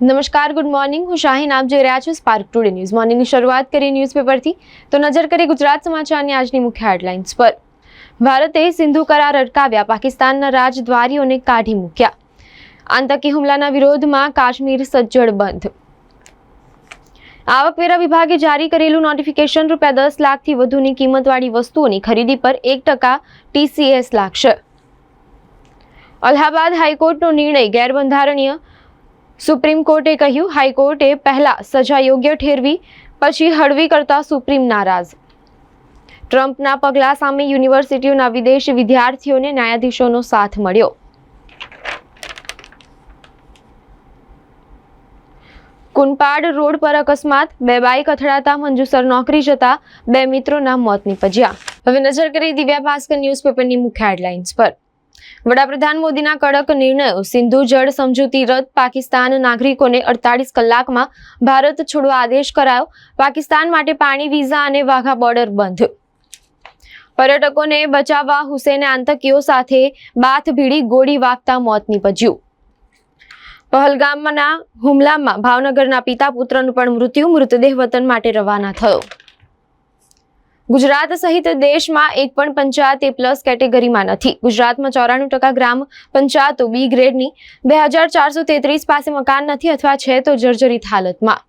નમસ્કાર good morning હું શાહીન, આપ જોઈ રહ્યા છો સ્પાર્ક ટુડે ન્યૂઝ મોર્નિંગની શરૂઆત કરી ન્યૂઝપેપરથી તો નજર કરી ગુજરાત સમાચારની આજની મુખ્ય હેડલાઇન્સ પર. ભારતે સિંધુ કરાર અટકાવ્યા, પાકિસ્તાનના રાજદ્વારીઓને કાઢી મૂક્યા. આતંકી હુમલાના વિરોધમાં કાશ્મીર સજ્જડ બંધ. આવકવેરા વિભાગે જારી કરેલું નોટિફિકેશન રૂપિયા દસ લાખથી વધુની કિંમતવાળી વસ્તુઓની ખરીદી પર એક ટકા ટીસીએસ લાગશે. અલ્હાબાદ હાઈકોર્ટનો નિર્ણય ગેરબંધારણીય સુપ્રીમ કોર્ટે કહ્યું, હાઈકોર્ટે પહેલા સજા યોગ્ય ઠેરવી, પછી હળવી કરતા સુપ્રીમ નારાજ. ટ્રમ્પના પગલા સામે યુનિવર્સિટીઓના વિદેશી વિદ્યાર્થીઓને ન્યાયાધીશોનો સાથ મળ્યો. કુનપાડ રોડ પર અકસ્માત, બે બાઇક અથડાતા મંજુસર નોકરી જતા બે મિત્રોના મોત નીપજ્યા. હવે નજર કરી દિવ્યા ભાસ્કર ન્યૂઝપેપરની મુખ્ય હેડલાઇન્સ પર. વડાપ્રધાન મોદીના કડક નિર્ણયો, સિંધુ જળ સમજૂતી રદ, પાકિસ્તાન નાગરિકોને અડતાલીસ કલાકમાં ભારત છોડવા આદેશ કરાયો. પાકિસ્તાન માટે પાણી, વિઝા અને વાઘા બોર્ડર બંધ. પર્યટકોને બચાવવા હુસેને આતંકીઓ સાથે બાથ ભીડી ગોળી વાગતા મોત નીપજ્યું. પહલગામના હુમલામાં ભાવનગરના પિતા પુત્રનું પણ મૃત્યુ, મૃતદેહ વતન માટે રવાના થયો. ગુજરાત સહિત દેશમાં એક પણ પંચાયત એ પ્લસ કેટેગરીમાં નથી. ગુજરાતમાં ચોરાણું ટકા ગ્રામ પંચાયતો બી ગ્રેડની બે હજાર ચારસો તેત્રીસ પાસે મકાન નથી અથવા છે તો જર્જરિત હાલતમાં.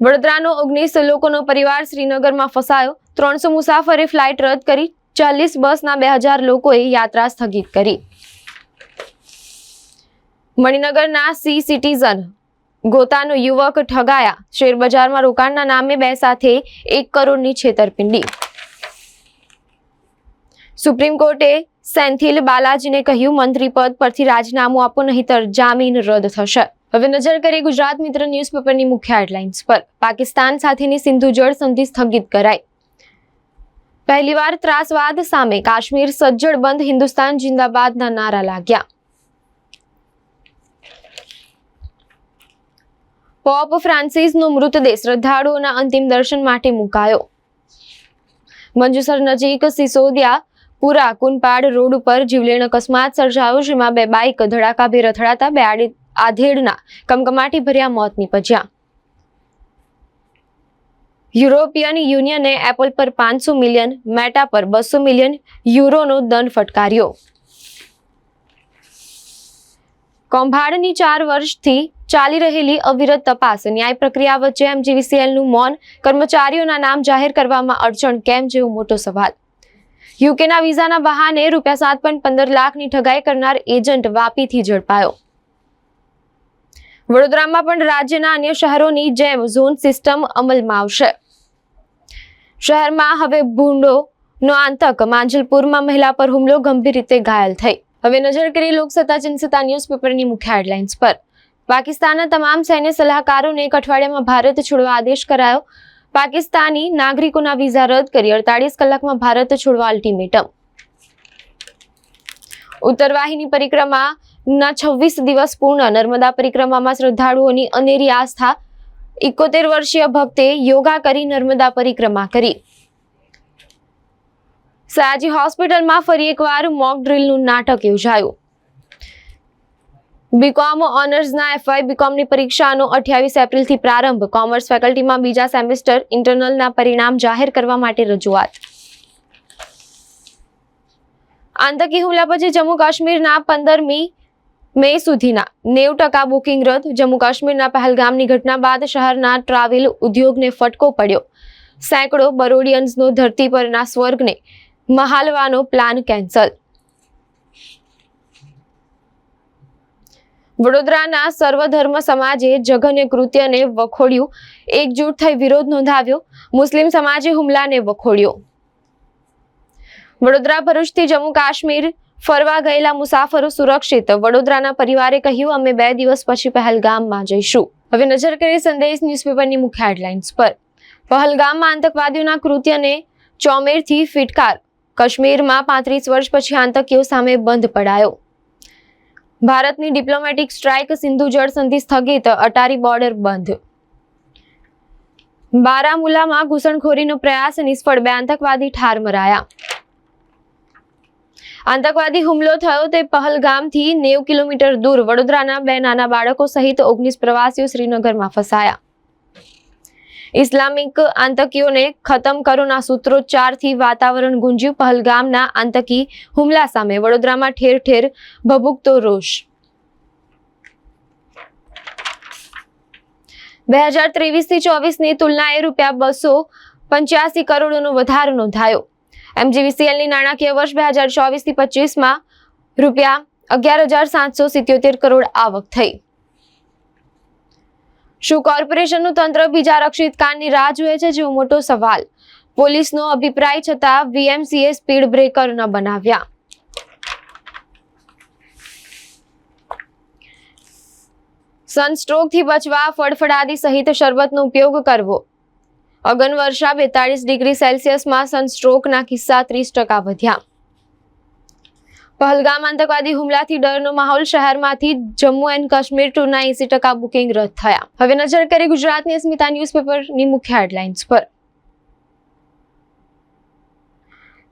વડોદરાનો ઓગણીસ લોકોનો પરિવાર શ્રીનગરમાં ફસાયો. ત્રણસો મુસાફરે ફ્લાઇટ રદ કરી. ચાલીસ બસના બે હજાર લોકોએ યાત્રા સ્થગિત કરી. મણિનગરના સી સિટીઝન ગોતાનો યુવક ઠગાયા. શેરબજારમાં રોકાણના નામે બે સાથે એક કરોડની છેતરપિંડી. સુપ્રીમ કોર્ટે સેન્થિલ બાલાજીને કહ્યું, મંત્રી પદ પરથી રાજીનામું આપો, નહીતર જામીન રદ થશે. હવે નજર કરીએ ગુજરાત મિત્ર ન્યૂઝપેપરની મુખ્ય હેડલાઇન્સ પર. પાકિસ્તાન સાથેની સિંધુ જળ સંધિ સ્થગિત કરાઈ. પહેલીવાર ત્રાસવાદ સામે કાશ્મીર સજ્જડ બંધ, હિન્દુસ્તાન જિંદાબાદના નારા લાગ્યા. પોપ ફ્રાન્સિસનો મૃતદેહ શ્રદ્ધાળુઓના અંતિમ દર્શન માટે મુકાયો. મંજુસર નજીક સિસોદિયા પુરા કુનપાડ રોડ ઉપર જીવલેણ અકસ્માત સર્જાયો, જેમાં બે બાઇક ધડાકાભેર અથડાતા બે આધેડના કમકમાટી ભર્યા મોત નીપજ્યા. યુરોપિયન યુનિયને એપલ પર પાંચસો મિલિયન, મેટા પર બસો મિલિયન યુરોનો દંડ ફટકાર્યો. કૌભાંડની ચાર વર્ષથી ચાલી રહેલી અવિરત તપાસ. ન્યાય પ્રક્રિયા વચ્ચે એમજીવીસીએલનું મૌન. કર્મચારીઓના નામ જાહેર કરવામાં અડચણ. કેમ જેવો મોટો સવાલ. યુકેના વિઝાના બહાને રૂપિયા સાત પોઈન્ટ પંદર લાખની ઠગાઈ કરનાર એજન્ટ વાપીથી ઝડપાયો. વડોદરામાં પણ રાજ્યના અન્ય શહેરોની જેમ ઝોન સિસ્ટમ અમલમાં આવશે. શહેરમાં હવે ભૂંડો નો આતંક. માંજલપુરમાં મહિલા પર હુમલો ગંભીર રીતે ઘાયલ થઈ. હવે નજર કરી લોકસત્તા જનસત્તા ન્યૂઝપેપરની મુખ્ય હેડલાઇન્સ પર. પાકિસ્તાનના તમામ સૈન્ય સલાહકારોને એક અઠવાડિયામાં ભારત છોડવા આદેશ કરાયો. પાકિસ્તાની નાગરિકોના વિઝા રદ કરી અડતાલીસ કલાકમાં ભારત છોડવા અલ્ટિમેટમ ઉત્તરવાહિની પરિક્રમાના છવ્વીસ દિવસ પૂર્ણ, નર્મદા પરિક્રમામાં શ્રદ્ધાળુઓની અનેરી આસ્થા. એકોતેર વર્ષીય ભક્તે યોગા કરી નર્મદા પરિક્રમા કરી. સયાજી હોસ્પિટલમાં ફરી એકવાર મોક ડ્રિલનું નાટક યોજાયું. બીકોમ ઓનર્સના એફવાય બીકોમની પરીક્ષાનો અઠ્યાવીસ એપ્રિલથી પ્રારંભ. કોમર્સ ફેકલ્ટીમાં બીજા સેમેસ્ટર ઇન્ટરનલના પરિણામ જાહેર કરવા માટે રજૂઆત. આતંકી હુમલા પછી જમ્મુ કાશ્મીરના પંદરમી મે સુધીના નેવ ટકા બુકિંગ રદ. જમ્મુ કાશ્મીરના પહેલગામની ઘટના બાદ શહેરના ટ્રાવેલ ઉદ્યોગને ફટકો પડ્યો. સેંકડો બરોડિયન્સનો ધરતી પરના સ્વર્ગને મહાલવાનો પ્લાન કેન્સલ. વડોદરાના સર્વધર્મ સમાજે જઘન્ય કૃત્યને વખોડ્યું. એકજૂટ થઈ વિરોધ નોંધાવ્યો. મુસ્લિમ સમાજે હુમલાને વખોડ્યો. વડોદરા ભરૂચથી જમ્મુ કાશ્મીર ફરવા ગયેલા મુસાફરો સુરક્ષિત. વડોદરાના પરિવારે કહ્યું, અમે બે દિવસ પછી પહેલગામમાં જઈશું. હવે નજર કરીએ સંદેશ ન્યૂઝપેપરની મુખ્ય હેડલાઇન્સ પર. પહલગામમાં આતંકવાદીઓના કૃત્યને ચોમેરથી ફિટકાર. કાશ્મીરમાં પાંત્રીસ વર્ષ પછી આતંકીઓ સામે બંધ પડાયો. ભારતની ડિપ્લોમેટિક સ્ટ્રાઇક સિંધુ જળ સંધિ સ્થગિત, અટારી બોર્ડર બંધ. બારામુલામાં ઘૂસણખોરીનો પ્રયાસ, નિષ્ફળ. બે આતંકવાદી ઠાર મરાયા. આતંકવાદી હુમલો થયો તે પહલગામથી નેવ કિલોમીટર દૂર. વડોદરાના બે નાના બાળકો સહિત ઓગણીસ પ્રવાસીઓ શ્રીનગરમાં ફસાયા. ઇસ્લામિક આતંકીઓને ખતમ કરોના સૂત્રોચ્ચારથી વાતાવરણ ગુંજ્યું. પહલગામના આતંકી હુમલા સામે વડોદરામાં ઠેર ઠેર ભભૂકતો રોષ. બે હજાર ત્રેવીસથી ચોવીસની તુલનાએ રૂપિયા બસો પંચ્યાસી કરોડનો વધારો નોંધાયો. એમજીવીસીએલની નાણાકીય વર્ષ બે હજાર ચોવીસથી પચીસમાં રૂપિયા અગિયાર હજાર સાતસો સિત્યોતેર કરોડ આવક થઈ. શું કોર્પોરેશનનું તંત્ર બીજા રક્ષિત કાંડની રાહ જુએ છે? જેવો મોટો સવાલ. પોલીસનો અભિપ્રાય છતાં વીએમસીએ સ્પીડ બ્રેકર ન બનાવ્યા. સનસ્ટ્રોકથી બચવા ફળફળાદી સહિત શરબતનો ઉપયોગ કરવો. અગન વર્ષા બેતાળીસ ડિગ્રી સેલ્સિયસમાં સનસ્ટ્રોકના કિસ્સા ત્રીસ ટકા વધ્યા. પહલગામ આતંકવાદી હુમલાથી ડરનો માહોલ શહેરમાંથી જમ્મુ એન્ડ કાશ્મીર ટૂરના એસી ટકા બુકિંગ રદ થયા. હવે નજર કરી ગુજરાતની અસ્મિતા ન્યૂઝપેપરની મુખ્ય હેડલાઇન્સ પર.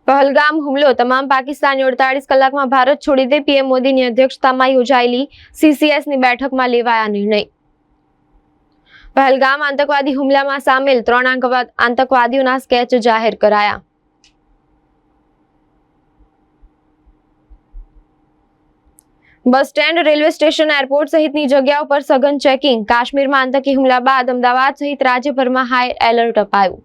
પહલગામ હુમલો, તમામ પાકિસ્તાની અડતાલીસ કલાકમાં ભારત છોડી દે, પીએમ મોદીની અધ્યક્ષતામાં યોજાયેલી સીસીએસની બેઠકમાં લેવાયા નિર્ણય. પહલગામ આતંકવાદી હુમલામાં સામેલ ત્રણ આતંકવાદ- આતંકવાદીઓના સ્કેચ જાહેર કરાયા. Bus stand, railway station, airport સહિતની જગ્યાઓ પર સઘન ચેકિંગ. કાશ્મીરમાં આતંકી હુમલા બાદ અમદાવાદ સહિત રાજ્યભરમાં હાઈ એલર્ટ અપાયું.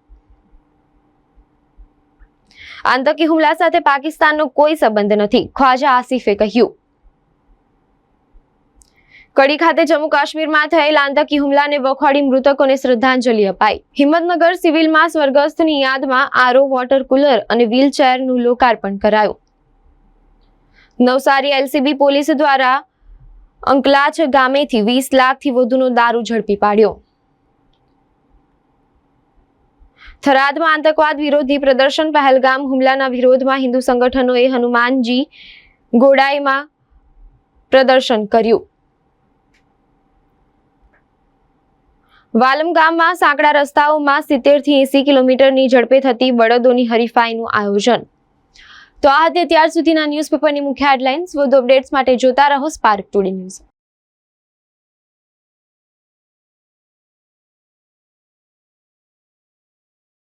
આતંકી હુમલા સાથે પાકિસ્તાનનો કોઈ સંબંધ નથી, ખ્વાજા આસિફે કહ્યું. કડી ખાતે જમ્મુ કાશ્મીરમાં થયેલ આતંકી હુમલાને વખોડી મૃતકોને શ્રદ્ધાંજલિ અપાઈ. હિંમતનગર સિવિલમાં સ્વર્ગસ્થની યાદમાં આરો વોટર કુલર અને વ્હીલચેરનું લોકાર્પણ કરાયું. નવસારી એલસીબી પોલીસ દ્વારા અંકલાચ ગામેથી વીસ લાખથી વધુનો દારૂ ઝડપી પાડ્યો. થરાદમાં આતંકવાદ વિરોધી પ્રદર્શન, પહેલગામ હુમલાના વિરોધમાં હિન્દુ સંગઠનોએ હનુમાનજી ગોડાઈમાં પ્રદર્શન કર્યું. વાલમ ગામમાં સાંકડા રસ્તાઓમાં સિત્તેરથી એસી કિલોમીટરની ઝડપે થતી બળદોની હરીફાઈનું આયોજન. તો આ હતી અત્યાર સુધીના ન્યૂઝપેપરની મુખ્ય હેડલાઇન્સ વધુ અપડેટ્સ માટે જોતા રહો સ્પાર્ક ટુડે ન્યૂઝ